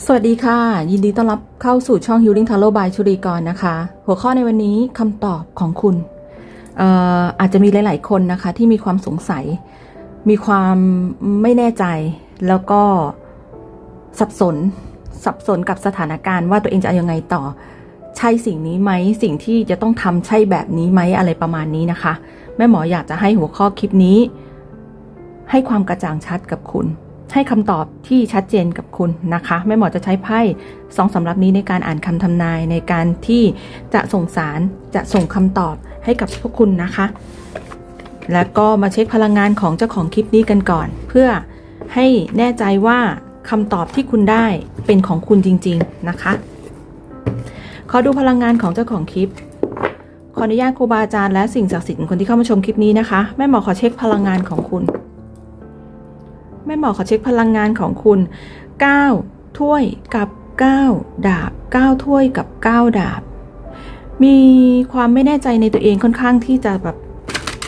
สวัสดีค่ะ ยินดีต้อนรับเข้าสู่ช่อง Healing Tarot by ชุรีกรนะคะ หัวข้อในวันนี้คำตอบของคุณอออาจจะมีหลาย ๆ คนนะคะ ที่มีความสงสัย มีความไม่แน่ใจ แล้วก็สับสน สับสนกับสถานการณ์ว่าตัวเองจะเอายังไงต่อ ใช่สิ่งนี้ไหมสิ่งที่จะต้องทำใช่แบบนี้ไหมอะไรประมาณนี้นะคะ แม่หมออยากจะให้หัวข้อคลิปนี้ ให้ความกระจ่างชัดกับคุณ ให้คำตอบที่ชัดเจนกับคุณนะคะแม่หมอจะใช้ไพ่สองสำรับนี้ในการอ่านคำทำนายในการที่จะส่งสารจะส่งคำตอบให้กับพวกคุณนะคะ แล้วก็มาเช็คพลังงานของเจ้าของคลิปนี้กันก่อน เพื่อให้แน่ใจว่าคำตอบที่คุณได้เป็นของคุณจริง ๆนะคะ ขอดูพลังงานของเจ้าของคลิปขออนุญาตครูบาอาจารย์และสิ่งศักดิ์สิทธิ์คนที่เข้ามาชมคลิปนี้นะคะแม่หมอขอเช็คพลังงานของคุณ ม่หมอขอเช็คพลังงานของคุณ 9 ถ้วยกับ 9 ดาบ 9 ถ้วยกับ 9 ดาบ มีความไม่แน่ใจในตัวเองค่อนข้างที่จะแบบ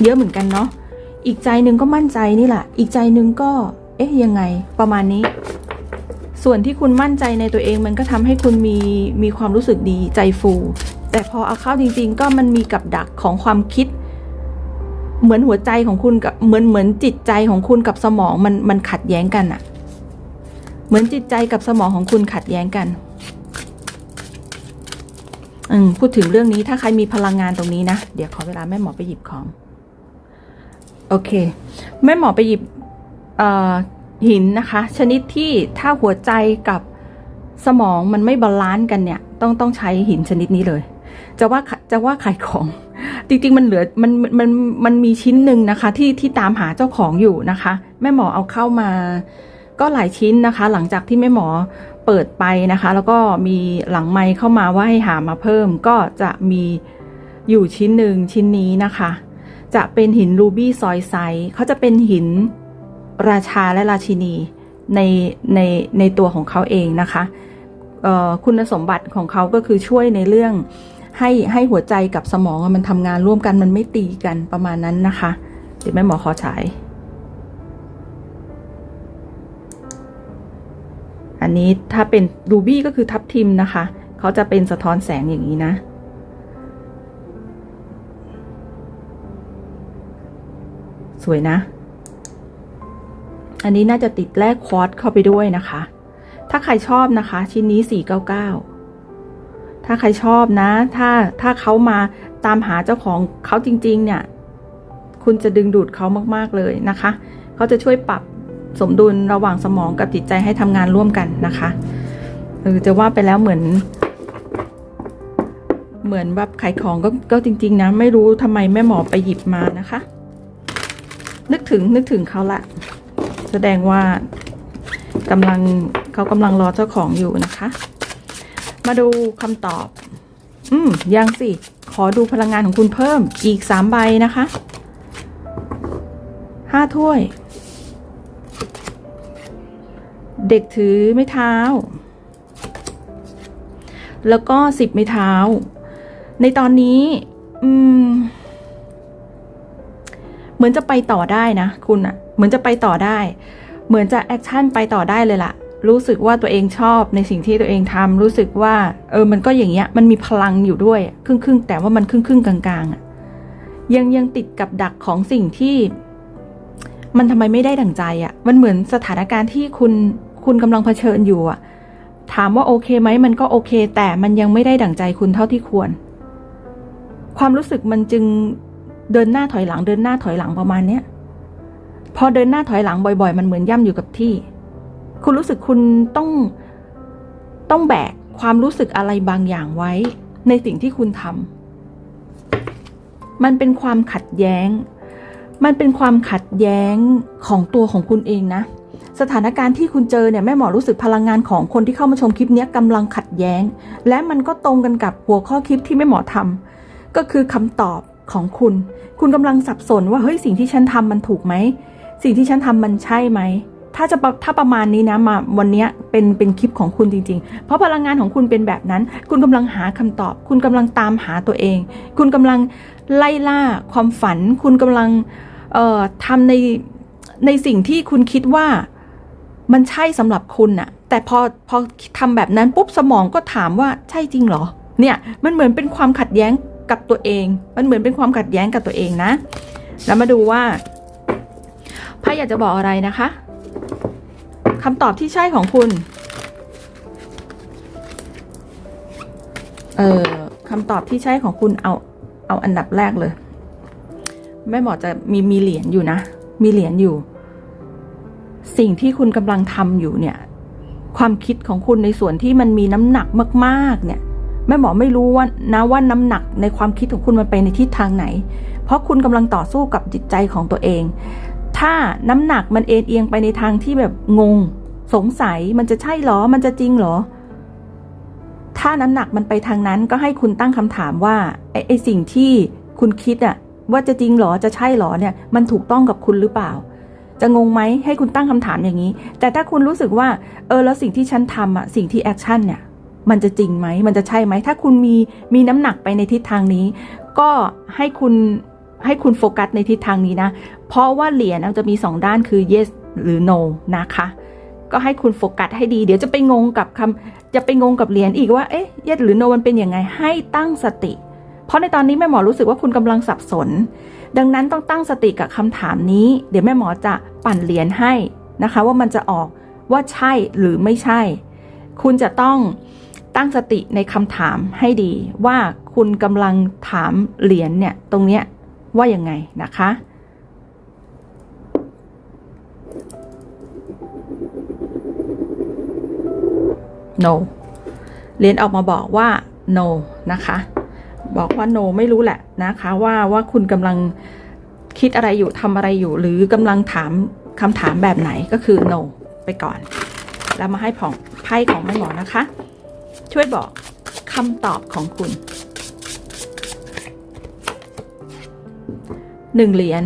เยอะเหมือนกันเนาะ อีกใจหนึ่งก็มั่นใจนี่แหละ อีกใจหนึ่งก็ เอ๊ะยังไง ประมาณนี้ ส่วนที่คุณมั่นใจในตัวเองมันก็ทำให้คุณมีมีความรู้สึกดีใจฟู แต่พอเอาเข้าจริง ๆ ก็มันมีกับดักของความคิด เหมือนหัวใจของคุณกับเหมือนเหมือนจิตใจของคุณกับสมองมันมันขัดแย้งกันอะเหมือนจิตใจกับสมองของคุณขัดแย้งกันอืมพูดถึงเรื่องนี้ถ้าใครมีพลังงานตรงนี้นะ เดี๋ยวขอเวลาแม่หมอไปหยิบของ โอเค แม่หมอไปหยิบอ่อหินนะคะ ชนิดที่ถ้าหัวใจกับสมองมันไม่บาลานซ์กันเนี่ย ต้องต้องใช้หินชนิดนี้เลย จะว่าจะว่าขายของ จริงๆ มันเหลือมันมันมันมีชิ้นหนึ่งนะคะที่ที่ตามหาเจ้าของอยู่นะคะ แม่หมอเอาเข้ามา ก็หลายชิ้นนะคะ หลังจากที่แม่หมอเปิดไปนะคะ แล้วก็มีหลังไมค์เข้ามาว่าให้หามาเพิ่มก็จะมีอยู่ชิ้นหนึ่งชิ้นนี้นะคะ จะเป็นหินรูบี้ซอยไซส์เขาจะเป็นหินราชาและราชินีในในในตัวของเขาเองนะคะคุณสมบัติของเขาก็คือช่วยในเรื่อง ให้ให้หัวใจกับสมองมันทำงานร่วมกันมันไม่ตีกันประมาณนั้นนะคะ เดี๋ยวแม่หมอขอฉาย อันนี้ถ้าเป็นรูบี้ก็คือทับทิมนะคะ เขาจะเป็นสะท้อนแสงอย่างนี้นะสวยนะ อันนี้น่าจะติดแลกควอตเข้าไปด้วยนะคะ ถ้าใครชอบนะคะ ชิ้นนี้ 499 ถ้าใครชอบนะ ถ้าถ้าเขามาตามหาเจ้าของเขาจริง ๆ เนี่ย คุณจะดึงดูดเขามากๆเลยนะคะ เขาจะช่วยปรับสมดุลระหว่างสมองกับจิตใจให้ทำงานร่วมกันนะคะเออจะว่าไปแล้วเหมือน เหมือนแบบขายของก็ก็จริง ๆ นะ ไม่รู้ทำไมแม่หมอไปหยิบมานะคะ นึกถึงนึกถึงเขาละ แสดงว่ากำลังเขากำลังรอเจ้าของอยู่นะคะ มาดูคำตอบ อืม ยังสิ ขอดูพลังงานของคุณเพิ่มอีกสามใบนะคะห้าถ้วย เด็กถือไม้เท้า แล้วก็สิบไม้เท้า ในตอนนี้ อืม เหมือนจะไปต่อได้นะคุณอะเหมือนจะไปต่อได้ เหมือนจะแอคชั่นไปต่อได้เลยล่ะ รู้สึกว่าตัวเองชอบในสิ่งที่ตัวเองทำรู้สึกว่าเออมันก็อย่างเงี้ยมันมีพลังอยู่ด้วย ครึ่งครึ่งแต่ว่ามันครึ่งครึ่งกลางๆอะยังยังติดกับดักของสิ่งที่ มันทำไมไม่ได้ดั่งใจอะ มันเหมือนสถานการณ์ที่คุณคุณกำลังเผชิญอยู่อะ ถามว่าโอเคไหมมันก็โอเค แต่มันยังไม่ได้ดั่งใจคุณเท่าที่ควร ความรู้สึกมันจึงเดินหน้าถอยหลังเดินหน้าถอยหลังประมาณเนี้ยพอเดินหน้าถอยหลังบ่อย ๆ มันเหมือนย่ำอยู่กับที่ คุณรู้สึกคุณต้องต้องแบกความรู้สึกอะไรบางอย่างไว้ ในสิ่งที่คุณทำมันเป็นความขัดแย้ง มันเป็นความขัดแย้งของตัวของคุณเองนะ สถานการณ์ที่คุณเจอเนี่ยแม่หมอรู้สึกพลังงานของคนที่เข้ามาชมคลิปนี้กำลังขัดแย้ง และมันก็ตรงกันกับหัวข้อคลิปที่แม่หมอทำก็คือคำตอบของคุณ คุณกำลังสับสนว่าเฮ้ยสิ่งที่ฉันทำมันถูกไหม สิ่งที่ฉันทำมันใช่ไหม ถ้าจะถ้าประมาณนี้นะมาวันนี้เป็นเป็นคลิปของคุณจริง ๆ เพราะพลังงานของคุณเป็นแบบนั้น คุณกำลังหาคำตอบ คุณกำลังตามหาตัวเอง คุณกำลังไล่ล่าความฝัน คุณกำลังเอ่อทำในในสิ่งที่คุณคิดว่ามันใช่สำหรับคุณน่ะ แต่พอพอทำแบบนั้นปุ๊บสมองก็ถามว่าใช่จริงเหรอ เนี่ยมันเหมือนเป็นความขัดแย้งกับตัวเอง มันเหมือนเป็นความขัดแย้งกับตัวเองนะ แล้วมาดูว่าไพ่อยากจะบอกอะไรนะคะ คำตอบที่ใช่ของคุณ เออคำตอบที่ใช่ของคุณเอา เอาอันดับแรกเลย แม่หมอจะมีมีเหรียญอยู่นะ มีเหรียญอยู่ สิ่งที่คุณกำลังทำอยู่เนี่ย ความคิดของคุณในส่วนที่มันมีน้ำหนักมากๆ เนี่ยแม่หมอไม่รู้ว่านะว่าน้ำหนักในความคิดของคุณมันไปในทิศทางไหน เพราะคุณกำลังต่อสู้กับจิตใจของตัวเอง ถ้าน้ำหนักมันเอ็นเอียงไปในทางที่แบบงง สงสัยมันจะใช่หรอ มันจะจริงหรอ ถ้าน้ำหนักมันไปทางนั้นก็ให้คุณตั้งคำถามว่าไอ้ไอสิ่งที่คุณคิดอะว่าจะจริงหรอจะใช่หรอเนี่ย มันถูกต้องกับคุณหรือเปล่า จะงงไหมให้คุณตั้งคำถามอย่างนี้ แต่ถ้าคุณรู้สึกว่า เออแล้วสิ่งที่ฉันทำอะสิ่งที่แอคชั่นเนี่ยมันจะจริงไหม มันจะใช่ไหม ถ้าคุณมีมีน้ำหนักไปในทิศทางนี้ ก็ให้คุณ ให้คุณโฟกัสในทิศทางนี้นะ เพราะว่าเหรียญจะมีสองด้านคือ yes หรือ no นะคะ ก็ให้คุณโฟกัสให้ดี เดี๋ยวจะไปงงกับคำจะไปงงกับเหรียญอีกว่าเอ๊ะ yes หรือ no มันเป็นยังไงให้ตั้งสติ เพราะในตอนนี้แม่หมอรู้สึกว่าคุณกำลังสับสน ดังนั้นต้องตั้งสติกับคำถามนี้ เดี๋ยวแม่หมอจะปั่นเหรียญให้นะคะ ว่ามันจะออกว่าใช่หรือไม่ใช่ คุณจะต้องตั้งสติในคำถามให้ดีว่าคุณกำลังถามเหรียญเนี่ยตรงเนี้ย ว่ายังไงนะคะ no เรียญออกมาบอกว่า no นะคะ บอกว่า no ไม่รู้แหละนะคะว่าว่าคุณกำลังคิดอะไรอยู่ทำอะไรอยู่ หรือกำลังถามคำถามแบบไหนก็คือ no ไปก่อน แล้วมาให้ผ่องไพ่ของแม่หมอนะคะ ช่วยบอกคำตอบของคุณ หนึ่งเหรียญ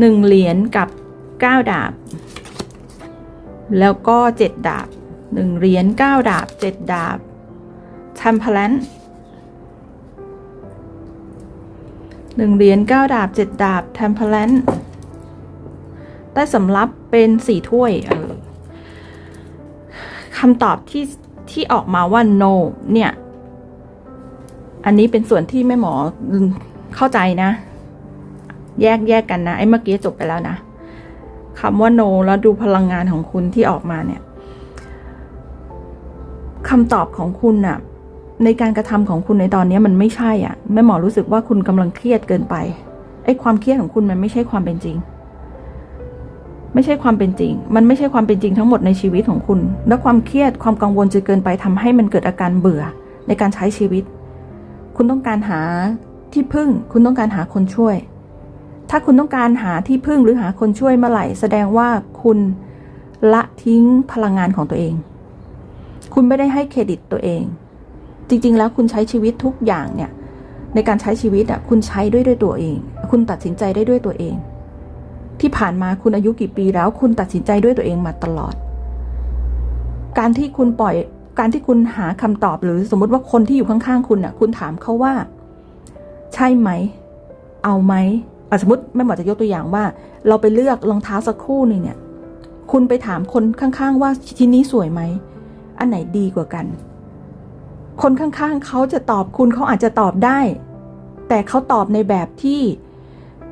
หนึ่งเหรียญกับเก้าดาบ แล้วก็เจ็ดดาบหนึ่งเหรียญเก้าดาบเจ็ดดาบทัมพลันหนึ่งเหรียญเก้าดาบเจ็ดดาบแทมเพลนได้สำรับเป็นสี่ถ้วยคำตอบที่ที่ออกมาว่า no เนี่ย อันนี้เป็นส่วนที่แม่หมอเข้าใจนะ แยกแยกกันนะไอ้เมื่อกี้จบไปแล้วนะคำว่า no แล้วดูพลังงานของคุณที่ออกมาเนี่ยคำตอบของคุณน่ะ ในการกระทำของคุณในตอนนี้มันไม่ใช่อะแม่หมอรู้สึกว่าคุณกำลังเครียดเกินไปไอ้ความเครียดของคุณมันไม่ใช่ความเป็นจริง ไม่ใช่ความเป็นจริง มันไม่ใช่ความเป็นจริงทั้งหมดในชีวิตของคุณ และความเครียดความกังวลจนเกินไปทำให้มันเกิดอาการเบื่อในการใช้ชีวิต คุณต้องการหาที่พึ่ง คุณต้องการหาคนช่วย ถ้าคุณต้องการหาที่พึ่งหรือหาคนช่วยเมื่อไหร่ แสดงว่าคุณละทิ้งพลังงานของตัวเอง คุณไม่ได้ให้เครดิตตัวเอง จริง ๆ แล้วคุณใช้ชีวิตทุกอย่างเนี่ยในการใช้ชีวิตอะคุณใช้ด้วยด้วยตัวเอง คุณตัดสินใจได้ด้วยตัวเอง ที่ผ่านมาคุณอายุกี่ปีแล้ว คุณตัดสินใจด้วยตัวเองมาตลอด การที่คุณปล่อย การที่คุณหาคำตอบหรือสมมติว่าคนที่อยู่ข้างๆคุณอะ คุณถามเขาว่า ใช่ไหม เอาไหมสมมติแม่หมอจะยกตัวอย่างว่า เราไปเลือกรองเท้าสักคู่หนึ่งเนี่ย คุณไปถามคนข้างๆ ว่าชิ้นนี้สวยไหม อันไหนดีกว่ากัน คนข้างๆเขาจะตอบคุณเขาอาจจะตอบได้ แต่เขาตอบในแบบที่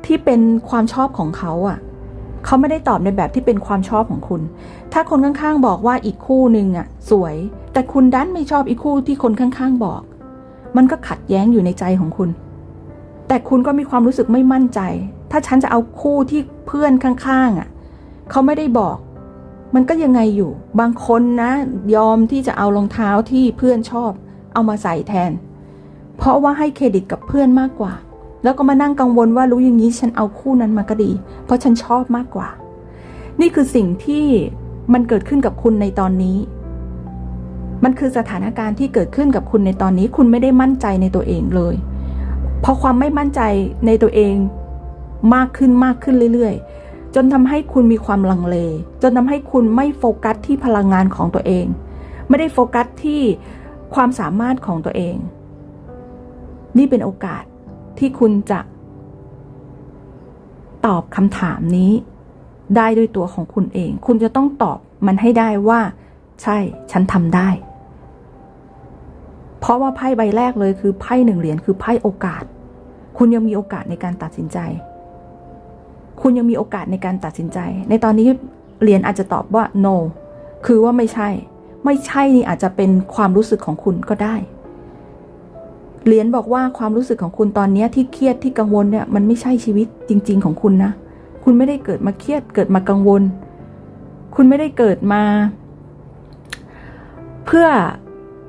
ที่เป็นความชอบของเขาอะ่ะ เขาไม่ได้ตอบในแบบที่เป็นความชอบของคุณ ถ้าคนข้างๆบอกว่าอีกคู่หนึ่งอะ สวย แต่คุณดันไม่ชอบอีกคู่ที่คนข้างๆบอก มันก็ขัดแย้งอยู่ในใจของคุณ แต่คุณก็มีความรู้สึกไม่มั่นใจ ถ้าฉันจะเอาคู่ที่เพื่อนข้างๆอะ เขาไม่ได้บอก มันก็ยังไงอยู่ บางคนนะ ยอมที่จะเอารองเท้าที่เพื่อนชอบ เอามาใส่แทน เพราะว่าให้เครดิตกับเพื่อนมากกว่า แล้วก็มานั่งกังวลว่ารู้อย่างนี้ฉันเอาคู่นั้นมาก็ดี เพราะฉันชอบมากกว่า นี่คือสิ่งที่มันเกิดขึ้นกับคุณในตอนนี้ มันคือสถานการณ์ที่เกิดขึ้นกับคุณในตอนนี้ คุณไม่ได้มั่นใจในตัวเองเลยพอความไม่มั่นใจในตัวเองมากขึ้นมากขึ้นเรื่อยๆ จนทำให้คุณมีความลังเล จนทำให้คุณไม่โฟกัสที่พลังงานของตัวเอง ไม่ได้โฟกัสที่ความสามารถของตัวเอง นี่เป็นโอกาส ที่คุณจะ ตอบคำถามนี้ ได้ด้วยตัวของคุณเอง คุณจะต้องตอบมันให้ได้ว่า ใช่ ฉันทำได้ เพราะว่าไพ่ใบแรกเลยคือไพ่หนึ่งเหรียญคือไพ่โอกาส คุณยังมีโอกาสในการตัดสินใจ คุณยังมีโอกาสในการตัดสินใจ ในตอนนี้เหรียญอาจจะตอบว่า no คือว่าไม่ใช่ ไม่ใช่นี่อาจจะเป็นความรู้สึกของคุณก็ได้ เหรียญบอกว่าความรู้สึกของคุณตอนนี้ที่เครียดที่กังวลเนี่ยมันไม่ใช่ชีวิตจริง ๆ ของคุณนะ คุณไม่ได้เกิดมาเครียดเกิดมากังวล คุณไม่ได้เกิดมา เพื่อ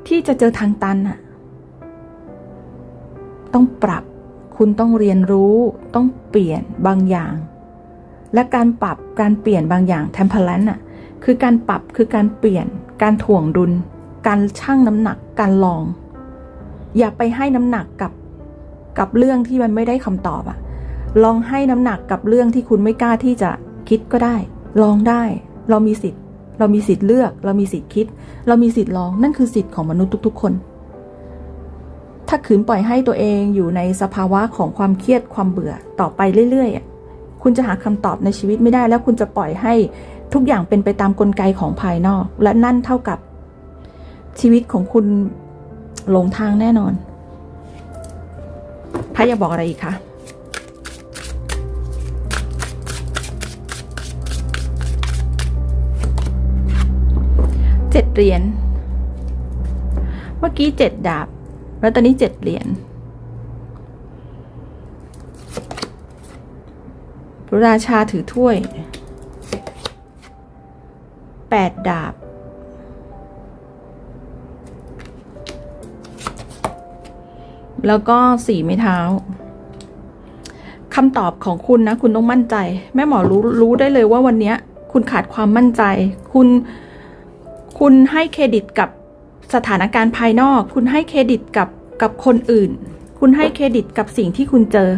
ที่จะเจอทางตันอะต้องปรับ คุณต้องเรียนรู้ ต้องเปลี่ยนบางอย่าง และการปรับการเปลี่ยนบางอย่าง temperance อะคือการปรับคือการเปลี่ยน การถ่วงดุล การชั่งน้ำหนัก การลอง อย่าไปให้น้ำหนักกับกับเรื่องที่มันไม่ได้คำตอบอะลองให้น้ำหนักกับเรื่องที่คุณไม่กล้าที่จะคิดก็ได้ ลองได้ เรามีสิทธิ์ เรามีสิทธิ์เลือก เรามีสิทธิ์คิด เรามีสิทธิ์ลอง นั่นคือสิทธิ์ของมนุษย์ทุก ๆ คน ถ้าขืนปล่อยให้ตัวเองอยู่ในสภาวะของความเครียดความเบื่อต่อไปเรื่อยๆ คุณจะหาคำตอบในชีวิตไม่ได้ แล้วคุณจะปล่อยให้ทุกอย่างเป็นไปตามกลไกของภายนอก และนั่นเท่ากับชีวิตของคุณ หลงทางแน่นอนพายอยากบอกอะไรอีกคะเจ็ดเหรียญ เมื่อกี้เจ็ดดาบ แล้วตอนนี้เจ็ดเหรียญราชาถือถ้วยแปดดาบ แล้วก็สี่ไม้เท้าคำตอบของคุณนะ คุณต้องมั่นใจ แม่หมอรู้รู้ได้เลยว่าวันเนี้ยคุณขาดความมั่นใจ คุณ คุณให้เครดิตกับสถานการณ์ภายนอก คุณให้เครดิตกับกับคนอื่น คุณให้เครดิตกับสิ่งที่คุณเจอ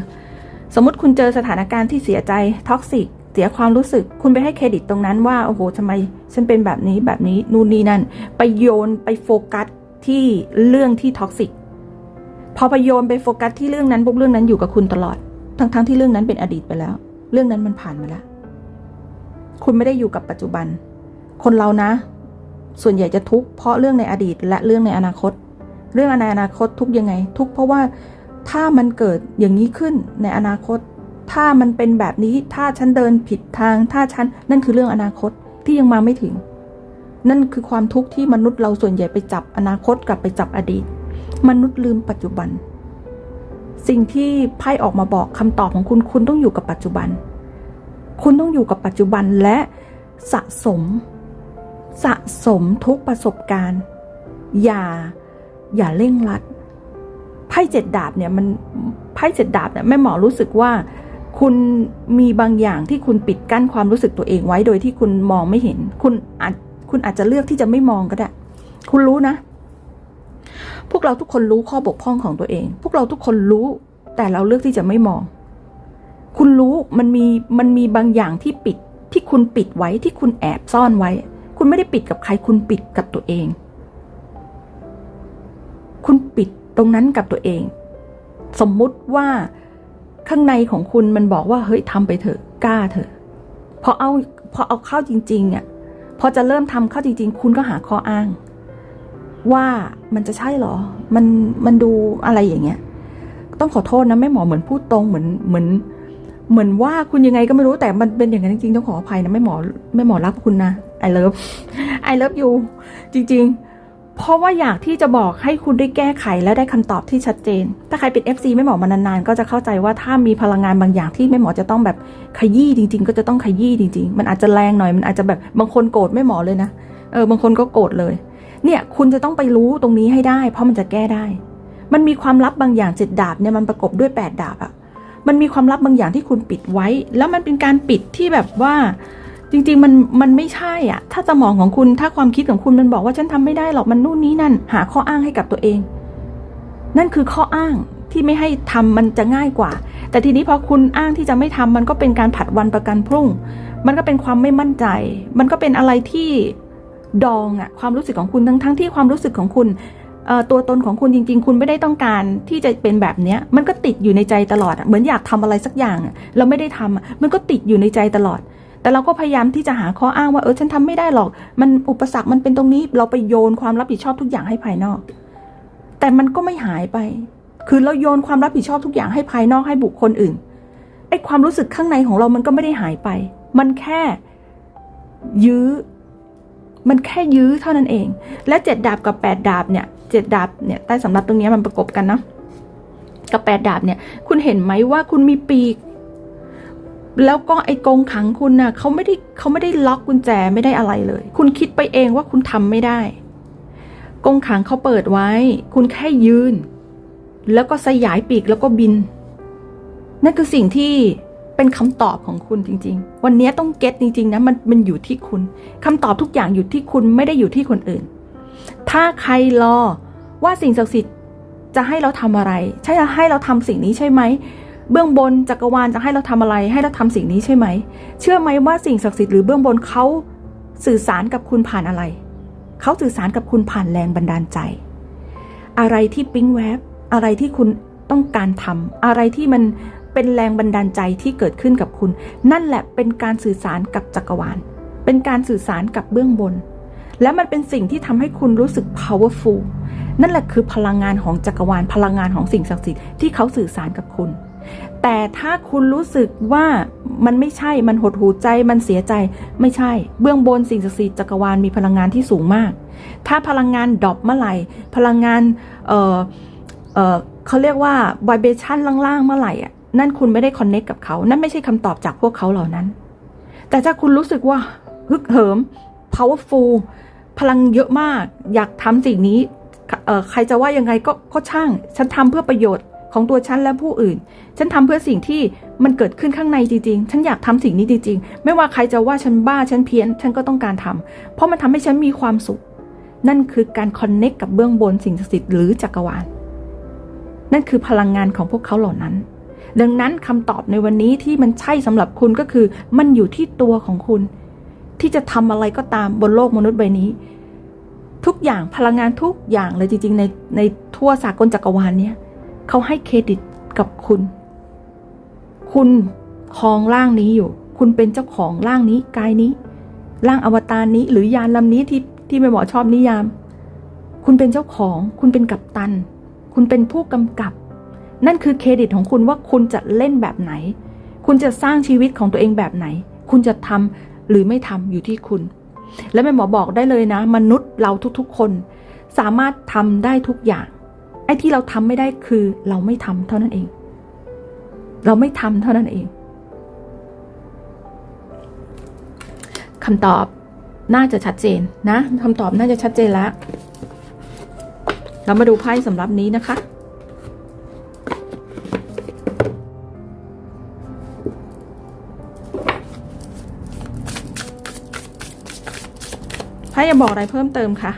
สมมติคุณเจอสถานการณ์ที่เสียใจท็อกซิกเสียความรู้สึกคุณไปให้เครดิตตรงนั้นว่าโอ้โหทำไมฉันเป็นแบบนี้แบบนี้นู่นนี่นั่น ไปโยนไปโฟกัสที่เรื่องที่ท็อกซิก พอไปโยนไปโฟกัสที่เรื่องนั้นปุ๊บเรื่องนั้นอยู่กับคุณตลอด ทั้งๆทที่เรื่องนั้นเป็นอดีตไปแล้ว เรื่องนั้นมันผ่านมาแล้ว คุณไม่ได้อยู่กับปัจจุบัน คนเรานะ ส่วนใหญ่จะทุกข์เพราะเรื่องในอดีตและเรื่องในอนาคต เรื่องในอนาคตทุกยังไง ทุกเพราะว่าถ้ามันเกิดอย่างนี้ขึ้นในอนาคต ถ้ามันเป็นแบบนี้ถ้าฉันเดินผิดทาง ถ้าฉันนั่นคือเรื่องอนาคตที่ยังมาไม่ถึง นั่นคือความทุกข์ที่มนุษย์เราส่วนใหญ่ไปจับอนาคตกลับไปจับอดีต มนุษย์ลืมปัจจุบัน สิ่งที่ไพ่ออกมาบอกคำตอบของคุณคุณต้องอยู่กับปัจจุบัน คุณต้องอยู่กับปัจจุบันและสะสม สะสมทุกประสบการณ์ อย่าอย่าเร่งรัดไพ่เจ็ดดาบเนี่ยมันไพ่เจ็ดดาบเนี่ยแม่หมอรู้สึกว่า คุณมีบางอย่างที่คุณปิดกั้นความรู้สึกตัวเองไว้โดยที่คุณมองไม่เห็น คุณอาจคุณอาจจะเลือกที่จะไม่มองก็ได้ คุณรู้นะ พวกเราทุกคนรู้ข้อบกพร่องของตัวเอง พวกเราทุกคนรู้ แต่เราเลือกที่จะไม่มอง คุณรู้มันมีมันมีบางอย่างที่ปิดที่คุณปิดไว้ที่คุณแอบซ่อนไว้ คุณไม่ได้ปิดกับใคร คุณปิดกับตัวเอง คุณปิดตรงนั้นกับตัวเอง สมมุติว่าข้างในของคุณมันบอกว่าเฮ้ยทำไปเถอะกล้าเถอะพอเอาพอเอาเข้าจริงๆอะพอจะเริ่มทำเข้าจริง ๆ คุณก็หาข้ออ้าง ว่ามันจะใช่เหรอ มันมันดูอะไรอย่างเงี้ย ต้องขอโทษนะแม่หมอเหมือนพูดตรงเหมือนเหมือน เหมือนว่าคุณยังไงก็ไม่รู้แต่มันเป็นอย่างนั้นจริงๆต้องขออภัยนะแม่หมอแม่หมอรักคุณนะ I love I love you จริง ๆ เพราะว่าอยากที่จะบอกให้คุณได้แก้ไขและได้คำตอบที่ชัดเจน ถ้าใครเป็น FC แม่หมอมานานๆ ก็จะเข้าใจว่าถ้ามีพลังงานบางอย่างที่แม่หมอจะต้องแบบขยี้จริง ๆ ก็จะต้องขยี้จริง ๆ มันอาจจะแรงหน่อยมันอาจจะแบบบางคนโกรธแม่หมอเลยนะเออบางคนก็โกรธเลย เนี่ยคุณจะต้องไปรู้ตรงนี้ให้ได้ เพราะมันจะแก้ได้ มันมีความลับบางอย่างเจ็ดดาบเนี่ยมันประกบด้วยแปดดาบอะมันมีความลับบางอย่างที่คุณปิดไว้ แล้วมันเป็นการปิดที่แบบว่า จริงๆมันมันไม่ใช่อะ ถ้าสมองของคุณถ้าความคิดของคุณมันบอกว่าฉันทำไม่ได้หรอกมันนู่นนี้นั่น หาข้ออ้างให้กับตัวเอง นั่นคือข้ออ้างที่ไม่ให้ทำมันจะง่ายกว่า แต่ทีนี้พอคุณอ้างที่จะไม่ทำมันก็เป็นการผัดวันประกันพรุ่ง มันก็เป็นความไม่มั่นใจ มันก็เป็นอะไรที่ ดองอะความรู้สึกของคุณทั้งทั้งที่ความรู้สึกของคุณตัวตนของคุณจริง ๆ คุณไม่ได้ต้องการที่จะเป็นแบบเนี้ยมันก็ติดอยู่ในใจตลอดเหมือนอยากทำอะไรสักอย่างเราไม่ได้ทำอะมันก็ติดอยู่ในใจตลอด แต่เราก็พยายามที่จะหาข้ออ้างว่าเออฉันทำไม่ได้หรอก มันอุปสรรคมันเป็นตรงนี้ เราไปโยนความรับผิดชอบทุกอย่างให้ภายนอก แต่มันก็ไม่หายไป คือเราโยนความรับผิดชอบทุกอย่างให้ภายนอกให้บุคคลอื่นไอ้ความรู้สึกข้างในของเรามันก็ไม่ได้หายไป มันแค่ยื้อ มันแค่ยื้อเท่านั้นเอง และเจ็ดดาบกับแปดดาบเนี่ยเจ็ดดาบเนี่ยใต้สำรับตรงนี้มันประกบกันเนาะกับแปดดาบเนี่ย คุณเห็นไหมว่าคุณมีปีก แล้วก็ไอ้กงขังคุณน่ะเขาไม่ได้เขาไม่ได้ล็อกกุญแจไม่ได้อะไรเลย คุณคิดไปเองว่าคุณทำไม่ได้ กงขังเขาเปิดไว้ คุณแค่ยืน แล้วก็สยายปีกแล้วก็บิน นั่นคือสิ่งที่ เป็นคำตอบของคุณจริง ๆ วันนี้ต้องเก็ตจริง ๆนะมันมันอยู่ที่คุณคำตอบทุกอย่างอยู่ที่คุณไม่ได้อยู่ที่คนอื่น ถ้าใครรอว่าสิ่งศักดิ์สิทธิ์จะให้เราทำอะไร ใช่ให้เราทำสิ่งนี้ใช่ไหมเบื้องบนจักรวาลจะให้เราทำอะไร ให้เราทำสิ่งนี้ใช่ไหม เชื่อไหมว่าสิ่งศักดิ์สิทธิ์หรือเบื้องบนเขาสื่อสารกับคุณผ่านอะไร เขาสื่อสารกับคุณผ่านแรงบันดาลใจ อะไรที่ปิ๊งแวบ อะไรที่คุณต้องการทำอะไรที่มัน เป็นแรงบันดาลใจที่เกิดขึ้นกับคุณ นั่นแหละเป็นการสื่อสารกับจักรวาล เป็นการสื่อสารกับเบื้องบน และมันเป็นสิ่งที่ทำให้คุณรู้สึก powerful นั่นแหละคือพลังงานของจักรวาล พลังงานของสิ่งศักดิ์สิทธิ์ที่เขาสื่อสารกับคุณ แต่ถ้าคุณรู้สึกว่ามันไม่ใช่ มันหดหูใจ มันเสียใจ ไม่ใช่ เบื้องบนสิ่งศักดิ์สิทธิ์จักรวาลมีพลังงานที่สูงมาก ถ้าพลังงานดรอปเมื่อไหร่ พลังงาน เออเออเขาเรียกว่า vibration ล่างๆ เมื่อไหร่อะ นั่นคุณไม่ได้ connect กับเขา นั่นไม่ใช่คำตอบจากพวกเขาเหล่านั้น แต่ถ้าคุณรู้สึกว่าฮึกเหิม powerful พลังเยอะมาก อยากทำสิ่งนี้ใครจะว่ายังไงก็ก็ช่าง ฉันทำเพื่อประโยชน์ของตัวฉันและผู้อื่น ฉันทำเพื่อสิ่งที่มันเกิดขึ้นข้างในจริงๆ ฉันอยากทำสิ่งนี้จริงๆ ไม่ว่าใครจะว่าฉันบ้า ฉันเพี้ยน ฉันก็ต้องการทำเพราะมันทำให้ฉันมีความสุข นั่นคือการคอนเน็กกับเบื้องบนสิ่งศักดิ์สิทธิ์หรือจักรวาล นั่นคือพลังงานของพวกเขาเหล่านั้น ดังนั้นคำตอบในวันนี้ที่มันใช่สำหรับคุณก็คือ มันอยู่ที่ตัวของคุณ ที่จะทำอะไรก็ตามบนโลกมนุษย์ใบนี้ ทุกอย่างพลังงานทุกอย่างเลยจริงๆ ในในทั่วสากลจักรวาลเนี้ยเขาให้เครดิตกับคุณ คุณครองร่างนี้อยู่ คุณเป็นเจ้าของร่างนี้กายนี้ ร่างอวตารนี้ หรือยานลำนี้ที่ที่แม่หมอชอบนิยาม คุณเป็นเจ้าของ คุณเป็นกัปตัน คุณเป็นผู้กำกับ นั่นคือเครดิตของคุณว่าคุณจะเล่นแบบไหน คุณจะสร้างชีวิตของตัวเองแบบไหน คุณจะทำหรือไม่ทำอยู่ที่คุณ และแม่หมอบอกได้เลยนะ มนุษย์เราทุกๆ คน สามารถทำได้ทุกอย่าง ไอ้ที่เราทำไม่ได้คือเราไม่ทำเท่านั้นเอง เราไม่ทำเท่านั้นเองคำตอบน่าจะชัดเจนนะคำตอบน่าจะชัดเจนแล้ว เรามาดูไพ่สำหรับนี้นะคะ ไพ่จะบอกอะไรเพิ่มเติมคะ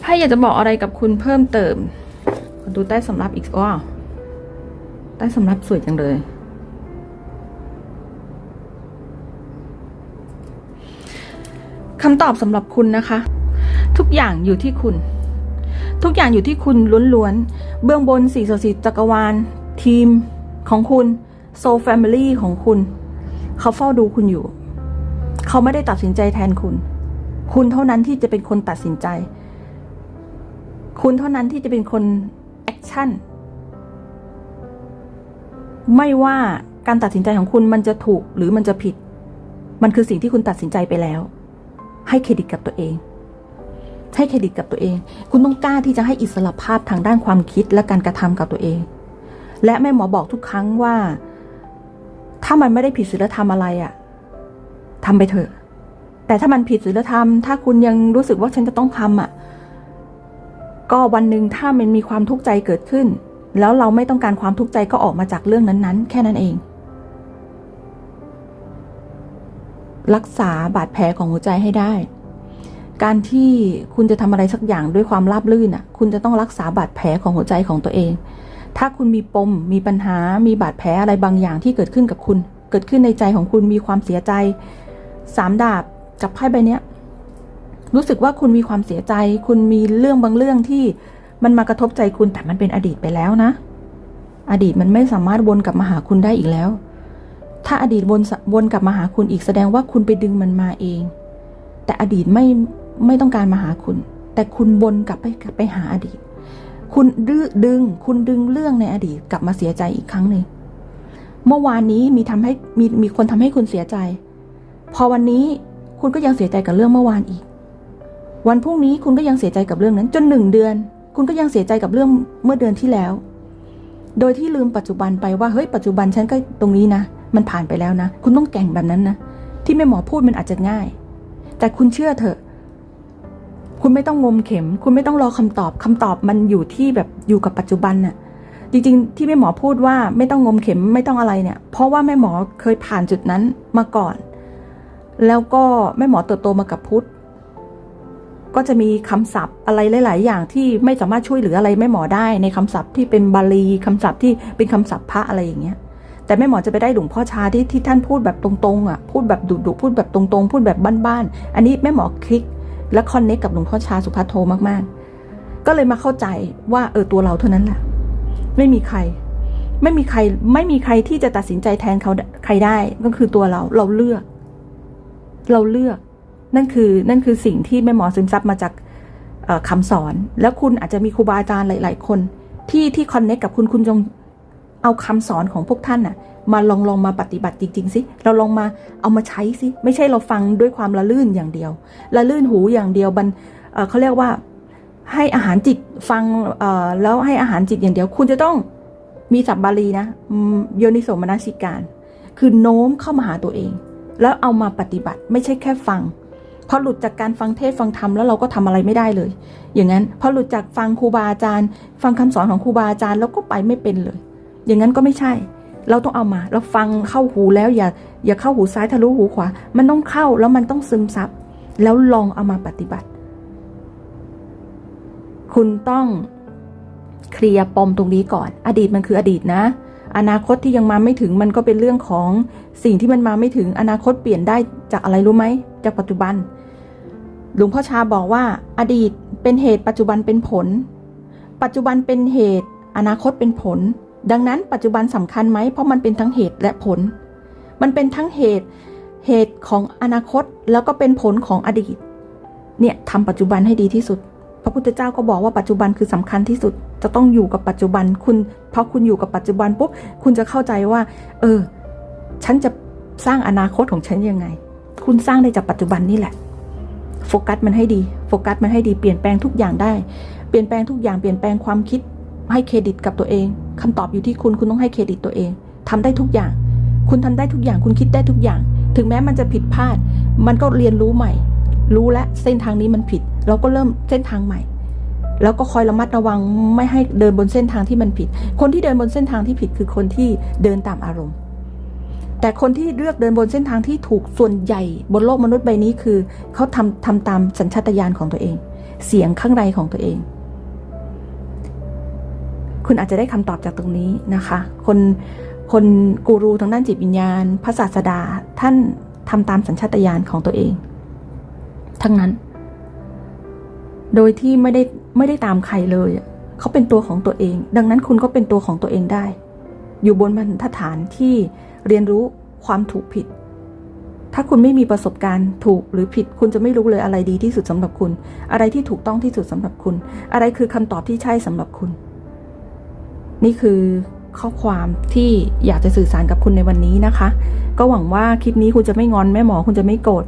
ไพ่อยากจะบอกอะไรกับคุณเพิ่มเติม ดูใต้สำรับอีกว้าวใต้สำรับสวยจังเลย คำตอบสำหรับคุณนะคะ ทุกอย่างอยู่ที่คุณ ทุกอย่างอยู่ที่คุณล้วนๆ เบื้องบนสีสสิจักรวาล ทีมของคุณโซลแฟมิลี่ของคุณ เขาเฝ้าดูคุณอยู่ เขาไม่ได้ตัดสินใจแทนคุณ คุณเท่านั้นที่จะเป็นคนตัดสินใจ คุณเท่านั้นที่จะเป็นคน ชั่น ไม่ว่าการตัดสินใจของคุณมันจะถูกหรือมันจะผิด มันคือสิ่งที่คุณตัดสินใจไปแล้ว ให้เครดิตกับตัวเอง ให้เครดิตกับตัวเอง คุณต้องกล้าที่จะให้อิสระภาพทางด้านความคิดและการกระทำกับตัวเอง และแม่หมอบอกทุกครั้งว่า ถ้ามันไม่ได้ผิดศีลธรรมอะไรอะทำไปเถอะ แต่ถ้ามันผิดศีลธรรม ถ้าคุณยังรู้สึกว่าฉันจะต้องทำอะ ก็วันหนึ่งถ้ามันมีความทุกข์ใจเกิดขึ้น แล้วเราไม่ต้องการความทุกข์ใจก็ออกมาจากเรื่องนั้นๆ แค่นั้นเอง รักษาบาดแผลของหัวใจให้ได้ การที่คุณจะทำอะไรสักอย่างด้วยความราบรื่นอะ คุณจะต้องรักษาบาดแผลของหัวใจของตัวเอง ถ้าคุณมีปม มีปัญหา มีบาดแผลอะไรบางอย่างที่เกิดขึ้นกับคุณ เกิดขึ้นในใจของคุณมีความเสียใจสามดาบกับไพ่ใบเนี้ย รู้สึกว่าคุณมีความเสียใจ คุณมีเรื่องบางเรื่องที่มันมากระทบใจคุณแต่มันเป็นอดีตไปแล้วนะ อดีตมันไม่สามารถวนกลับมาหาคุณได้อีกแล้ว ถ้าอดีตวนวนกลับมาหาคุณอีกแสดงว่าคุณไปดึงมันมาเอง แต่อดีตไม่ไม่ต้องการมาหาคุณ แต่คุณวนกลับไปกลับไปหาอดีต คุณดื้อดึงคุณดึงเรื่องในอดีตกลับมาเสียใจอีกครั้งหนึ่งเมื่อวานนี้มีทำให้มีมีคนทำให้คุณเสียใจ พอวันนี้คุณก็ยังเสียใจกับเรื่องเมื่อวานอีก วันพรุ่งนี้คุณก็ยังเสียใจกับเรื่องนั้น จนหนึ่งเดือน คุณก็ยังเสียใจกับเรื่องเมื่อเดือนที่แล้ว โดยที่ลืมปัจจุบันไปว่าเฮ้ยปัจจุบันฉันก็ตรงนี้นะ มันผ่านไปแล้วนะ คุณต้องแก่งแบบนั้นนะ ที่แม่หมอพูดมันอาจจะง่าย แต่คุณเชื่อเถอะ คุณไม่ต้องงมเข็ม คุณไม่ต้องรอคำตอบคำตอบมันอยู่ที่แบบอยู่กับปัจจุบันน่ะจริงๆ ที่แม่หมอพูดว่าไม่ต้องงมเข็มไม่ต้องอะไรเนี่ย เพราะว่าแม่หมอเคยผ่านจุดนั้นมาก่อน แล้วก็แม่หมอเติบโตมากับพุทธ ก็จะมีคำศัพท์อะไรหลาย ๆ อย่างที่ไม่สามารถช่วยเหลืออะไรแม่หมอได้ในคำศัพท์ที่เป็นบาลีคำศัพท์ที่เป็นคำศัพท์พระอะไรอย่างเงี้ย แต่แม่หมอจะไปได้หลวงพ่อชาที่ที่ท่านพูดแบบตรงๆอะพูดแบบดุๆพูดแบบตรงๆ พูดแบบบ้านๆอันนี้แม่หมอคลิกและคอนเนคกับหลวงพ่อชาสุภัทโทมากๆ ก็เลยมาเข้าใจว่าเออตัวเราเท่านั้นแหละไม่มีใคร ไม่มีใครไม่มีใครที่จะตัดสินใจแทนเขาใครได้ก็คือตัวเราเราเลือก เราเลือก นั่นคือนั่นคือสิ่งที่แม่หมอซึมซับมาจากเอ่อคำสอน แล้วคุณอาจจะมีครูบาอาจารย์หลาย ๆ คน ที่ที่คอนเนคกับคุณคุณจงเอาคำสอนของพวกท่านน่ะ มาลองลองมาปฏิบัติจริง ๆ สิ เราลองมาเอามาใช้สิ ไม่ใช่เราฟังด้วยความละลื่นอย่างเดียว ละลื่นหูอย่างเดียวบันเเขาเรียกว่าให้อาหารจิตฟังแล้วให้อาหารจิตอย่างเดียว คุณจะต้องมีสับบาลีนะโยนิโสมนสิการ คือโน้มเข้ามาหาตัวเอง แล้วเอามาปฏิบัติไม่ใช่แค่ฟัง พอหลุดจากการฟังเทศฟังธรรมแล้วเราก็ทำอะไรไม่ได้เลย อย่างนั้นพอหลุดจากฟังครูบาอาจารย์ ฟังคำสอนของครูบาอาจารย์แล้วก็ไปไม่เป็นเลย อย่างนั้นก็ไม่ใช่ เราต้องเอามา เราฟังเข้าหูแล้วอย่าอย่าเข้าหูซ้ายทะลุหูขวา มันต้องเข้าแล้วมันต้องซึมซับแล้วลองเอามาปฏิบัติ คุณต้องเคลียร์ปมตรงนี้ก่อน อดีตมันคืออดีตนะ อนาคตที่ยังมาไม่ถึงมันก็เป็นเรื่องของสิ่งที่มันมาไม่ถึงอนาคตเปลี่ยนได้จากอะไรรู้ไหมจากปัจจุบัน หลวงพ่อชาบอกว่า อดีตเป็นเหตุปัจจุบันเป็นผล ปัจจุบันเป็นเหตุ อนาคตเป็นผล ดังนั้นปัจจุบันสำคัญไหมเพราะมันเป็นทั้งเหตุและผล มันเป็นทั้งเหตุเหตุของอนาคตแล้วก็เป็นผลของอดีต เนี่ยทำปัจจุบันให้ดีที่สุด พระพุทธเจ้าก็บอกว่าปัจจุบันคือสำคัญที่สุด จะต้องอยู่กับปัจจุบันคุณเพราะคุณอยู่กับปัจจุบันปุ๊บคุณจะเข้าใจว่า เออ ฉันจะสร้างอนาคตของฉันยังไง คุณสร้างได้จากปัจจุบันนี่แหละ โฟกัสมันให้ดีโฟกัสมันให้ดีเปลี่ยนแปลงทุกอย่างได้ เปลี่ยนแปลงทุกอย่างเปลี่ยนแปลงความคิดให้เครดิตกับตัวเองคำตอบอยู่ที่คุณคุณต้องให้เครดิตตัวเองทำได้ทุกอย่าง คุณทำได้ทุกอย่าง คุณคิดได้ทุกอย่าง ถึงแม้มันจะผิดพลาด มันก็เรียนรู้ใหม่ รู้แล้วเส้นทางนี้มันผิด เราก็เริ่มเส้นทางใหม่ แล้วก็คอยระมัดระวังไม่ให้เดินบนเส้นทางที่มันผิด คนที่เดินบนเส้นทางที่ผิดคือคนที่เดินตามอารมณ์ แต่คนที่เลือกเดินบนเส้นทางที่ถูกส่วนใหญ่บนโลกมนุษย์ใบนี้คือเขาทำทำตามสัญชาตญาณของตัวเอง เสียงข้างในของตัวเอง คุณอาจจะได้คำตอบจากตรงนี้นะคะ คนคนกูรูทางด้านจิตวิญญาณพระศาสดาท่านทำตามสัญชาตญาณของตัวเอง ทั้งนั้น โดยที่ไม่ได้ไม่ได้ตามใครเลยเขาเป็นตัวของตัวเอง ดังนั้นคุณก็เป็นตัวของตัวเองได้ อยู่บนบรรทัดฐานที่เรียนรู้ความถูกผิด ถ้าคุณไม่มีประสบการณ์ถูกหรือผิด คุณจะไม่รู้เลยอะไรดีที่สุดสำหรับคุณ อะไรที่ถูกต้องที่สุดสำหรับคุณ อะไรคือคำตอบที่ใช่สำหรับคุณ นี่คือข้อความที่อยากจะสื่อสารกับคุณในวันนี้นะคะ ก็หวังว่าคลิปนี้คุณจะไม่งอนแม่หมอคุณจะไม่โกรธ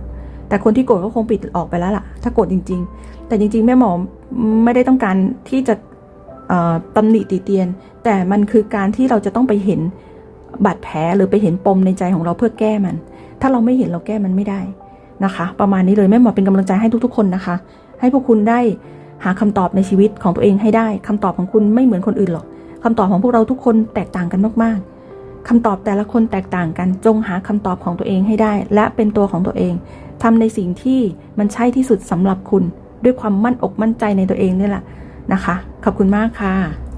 แต่คนที่โกรธก็คงปิดออกไปแล้วล่ะ ถ้าโกรธจริง ๆ แต่จริง ๆ แม่หมอไม่ได้ต้องการที่จะเอ่อตำหนิติเตียน แต่มันคือการที่เราจะต้องไปเห็นบาดแผลหรือไปเห็นปมในใจของเราเพื่อแก้มัน ถ้าเราไม่เห็นเราแก้มันไม่ได้นะคะ ประมาณนี้เลยแม่หมอเป็นกำลังใจให้ทุกๆ คนนะคะ ให้พวกคุณได้หาคำตอบในชีวิตของตัวเองให้ได้คำตอบของคุณไม่เหมือนคนอื่นหรอกคำตอบของพวกเราทุกคนแตกต่างกันมากๆคำตอบแต่ละคนแตกต่างกันจงหาคำตอบของตัวเองให้ได้ และเป็นตัวของตัวเอง ทำในสิ่งที่มันใช่ที่สุดสำหรับคุณ ด้วยความมั่นอกมั่นใจในตัวเองนี่แหละนะคะ ขอบคุณมากค่ะ